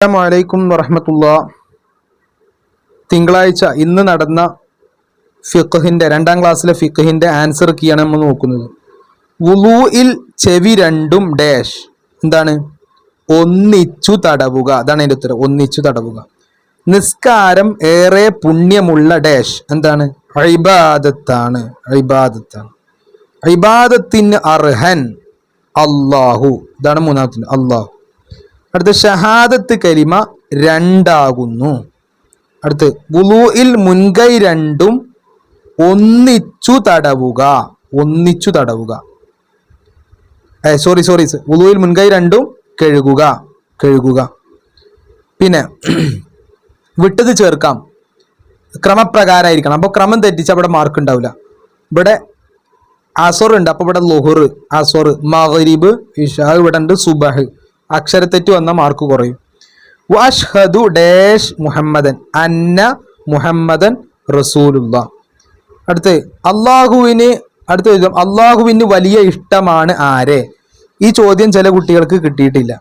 അസ്സലാമലൈക്കും വറഹമത്തുള്ള. തിങ്കളാഴ്ച ഇന്ന് നടന്ന ഫിഖഹിന്റെ രണ്ടാം ക്ലാസ്സിലെ ഫിഖഹിന്റെ ആൻസർ കീയാണ് നമ്മൾ നോക്കുന്നത്. വുലൂയിൽ ചെവി രണ്ടും ഡാഷ്. എന്താണ്? ഒന്നിച്ചു തടവുക. അതാണ് അതിന്റെ ഉത്തരം. ഒന്നിച്ചു തടവുക. നിസ്കാരം ഏറെ പുണ്യമുള്ള ഡാഷ് എന്താണ്? അഴിബാദത്താണ് അഴിബാദത്താണ് അഴിബാദത്തിന് അർഹൻ അള്ളാഹു ഇതാണ് മൂന്നാമത്തിന് അള്ളാഹു അടുത്ത ഷഹാദത്ത് കരിമ രണ്ടാകുന്നു. അടുത്ത് വുലൂയിൽ മുൻകൈ രണ്ടും ഒന്നിച്ചു തടവുക ഒന്നിച്ചു തടവുക. ഏ സോറി സോറി വുലൂയിൽ മുൻകൈ രണ്ടും കഴുകുക കഴുകുക. പിന്നെ വിട്ടത് ചേർക്കാം. ക്രമപ്രകാരമായിരിക്കണം അപ്പോൾ ക്രമം തെറ്റിച്ച് അവിടെ മാർക്ക് ഉണ്ടാവില്ല. ഇവിടെ അസർ ഉണ്ട് അപ്പോൾ ഇവിടെ ലുഹർ അസർ മഗ്രിബ് ഇഷാ ഇവിടെ ഉണ്ട് സുബഹ്. അക്ഷരത്തെറ്റ് വന്ന മാർക്ക് കുറയും. വഷ്ഹദു ഡേഷ് മുഹമ്മദൻ അന്ന മുഹമ്മദൻ റസൂലുള്ള. അടുത്ത് അള്ളാഹുവിന് അടുത്ത ചോദ്യം അള്ളാഹുവിന് വലിയ ഇഷ്ടമാണ് ആരെ? ഈ ചോദ്യം ചില കുട്ടികൾക്ക് കിട്ടിയിട്ടില്ല.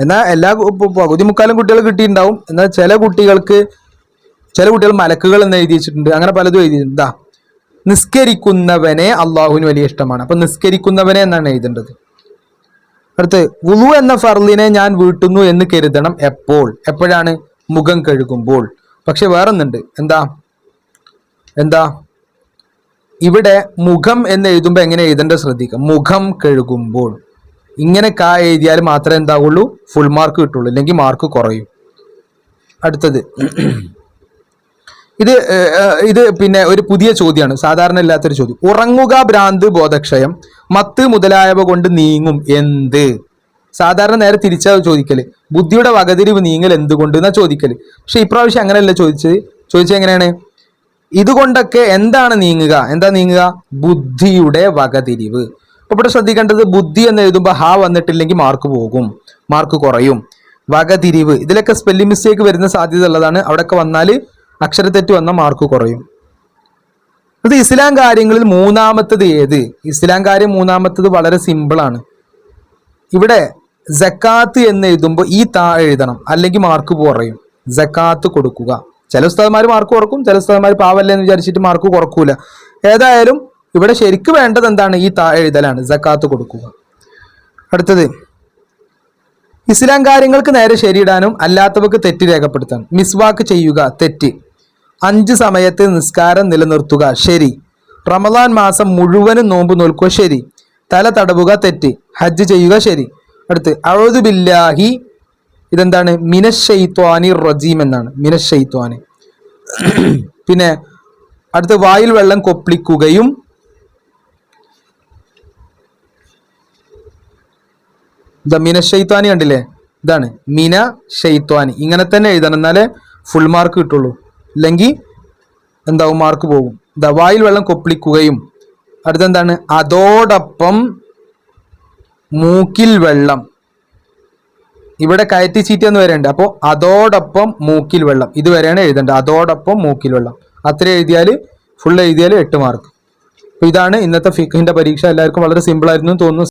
എന്നാൽ എല്ലാ പകുതി മുക്കാലും കുട്ടികൾ കിട്ടിയിട്ടുണ്ടാവും. എന്നാൽ ചില കുട്ടികൾക്ക് ചില കുട്ടികൾ മലക്കുകൾ എന്ന് എഴുതി വെച്ചിട്ടുണ്ട് അങ്ങനെ പലതും എഴുതിയിട്ടുണ്ട്. നിസ്കരിക്കുന്നവനെ അള്ളാഹുവിന് വലിയ ഇഷ്ടമാണ്. അപ്പൊ നിസ്കരിക്കുന്നവനെ എന്നാണ് എഴുതേണ്ടത്? അടുത്ത് വുളു എന്ന ഫർലിനെ ഞാൻ വീട്ടുന്നു എന്ന് കരുതണം എപ്പോൾ? എപ്പോഴാണ് മുഖം കഴുകുമ്പോൾ? പക്ഷെ വേറൊന്നുണ്ട്. എന്താ? എന്താ? ഇവിടെ മുഖം എന്ന് എഴുതുമ്പോൾ എങ്ങനെ എഴുതേണ്ടത് ശ്രദ്ധിക്കുക. മുഖം കഴുകുമ്പോൾ. ഇങ്ങനെ കാ എഴുതിയാൽ മാത്രമേ എന്താവുള്ളൂ? ഫുൾ മാർക്ക് കിട്ടുള്ളൂ. ഇല്ലെങ്കിൽ മാർക്ക് കുറയും. അടുത്തത്. ഇത് ഇത് പിന്നെ ഒരു പുതിയ ചോദ്യമാണ് സാധാരണ ഇല്ലാത്തൊരു ചോദ്യം. ഉറങ്ങുക ഭ്രാന്ത് ബോധക്ഷയം മത്ത് മുതലായവ കൊണ്ട് നീങ്ങും എന്ത്? സാധാരണ നേരെ തിരിച്ചാ ചോദിക്കൽ. ബുദ്ധിയുടെ വകതിരിവ് നീങ്ങൽ എന്തുകൊണ്ട് എന്നാ ചോദിക്കൽ. പക്ഷെ ഇപ്രാവശ്യം അങ്ങനെയല്ല ചോദിച്ചത്. ചോദിച്ചത് എങ്ങനെയാണ്? ഇതുകൊണ്ടൊക്കെ എന്താണ് നീങ്ങുക? എന്താ നീങ്ങുക? ബുദ്ധിയുടെ വകതിരിവ്. അപ്പൊ ഇവിടെ ശ്രദ്ധിക്കേണ്ടത് ബുദ്ധി എന്ന് എഴുതുമ്പോൾ ഹാ വന്നിട്ടില്ലെങ്കിൽ മാർക്ക് പോകും. മാർക്ക് കുറയും. വകതിരിവ്. ഇതിലൊക്കെ സ്പെല്ലിംഗ് മിസ്റ്റേക്ക് വരുന്ന സാധ്യത ഉള്ളതാണ്. അവിടെയൊക്കെ വന്നാൽ അക്ഷരത്തെറ്റ് വന്ന മാർക്ക് കുറയും. അത് ഇസ്ലാം കാര്യങ്ങളിൽ മൂന്നാമത്തത് ഏത്? ഇസ്ലാം കാര്യം മൂന്നാമത്തത് വളരെ സിമ്പിളാണ് ഇവിടെ ജക്കാത്ത് എന്ന് എഴുതുമ്പോൾ ഈ താ എഴുതണം അല്ലെങ്കിൽ മാർക്ക് കുറയും. ജക്കാത്ത് കൊടുക്കുക. ചില ഉസ്താദ്മാർ മാർക്ക് കുറക്കും ചില ഉസ്താദ്മാർ പാവല്ലേ എന്ന് വിചാരിച്ചിട്ട് മാർക്ക് കുറക്കൂല. ഏതായാലും ഇവിടെ ശരിക്കും വേണ്ടത് എന്താണ്? ഈ താ എഴുതലാണ് ജക്കാത്ത് കൊടുക്കുക. അടുത്തത് ഇസ്ലാം കാര്യങ്ങൾക്ക് നേരെ ശരിയിടാനും അല്ലാത്തവർക്ക് തെറ്റ് രേഖപ്പെടുത്താൻ. മിസ്വാക്ക് ചെയ്യുക തെറ്റ്. അഞ്ച് സമയത്ത് നിസ്കാരം നിലനിർത്തുക. ശരി. റമദാൻ മാസം മുഴുവനും നോമ്പ് നോൽക്കുക. ശരി. തല തടവുക. തെറ്റ്. ഹജ്ജ് ചെയ്യുക. ശരി. അടുത്ത് അഴുതു ബില്ലാഹി ഇതെന്താണ്? മിനഷെയ്ത്വാനി റജീം എന്നാണ്. മിനഷെയ്ത്വാനി പിന്നെ അടുത്ത് വായിൽ വെള്ളം കൊപ്പിളിക്കുകയും മിന ഷെയ്ത്വാനി കണ്ടില്ലേ? ഇതാണ്. മിന ഷെയ്ത്വാനി ഇങ്ങനെ തന്നെ എഴുതണം. എന്നാലേ ഫുൾ മാർക്ക് കിട്ടുള്ളൂ. ഇല്ലെങ്കിൽ എന്താവും? മാർക്ക് പോകും. എന്താ വായിൽ വെള്ളം കൊപ്പിളിക്കുകയും അടുത്തെന്താണ്? അതോടൊപ്പം മൂക്കിൽ വെള്ളം. ഇവിടെ കയറ്റി ചീറ്റ് എന്ന് വരേണ്ട. അപ്പോൾ അതോടൊപ്പം മൂക്കിൽ വെള്ളം. ഇത് വരെയാണ് എഴുതേണ്ടത്. അതോടൊപ്പം മൂക്കിൽ വെള്ളം. അത്ര എഴുതിയാൽ ഫുൾ എഴുതിയാൽ എട്ട് മാർക്ക് അപ്പോൾ ഇതാണ് ഇന്നത്തെ ഫിഖിന്റെ പരീക്ഷ. എല്ലാവർക്കും വളരെ സിമ്പിളായിരുന്നു തോന്നുന്നു.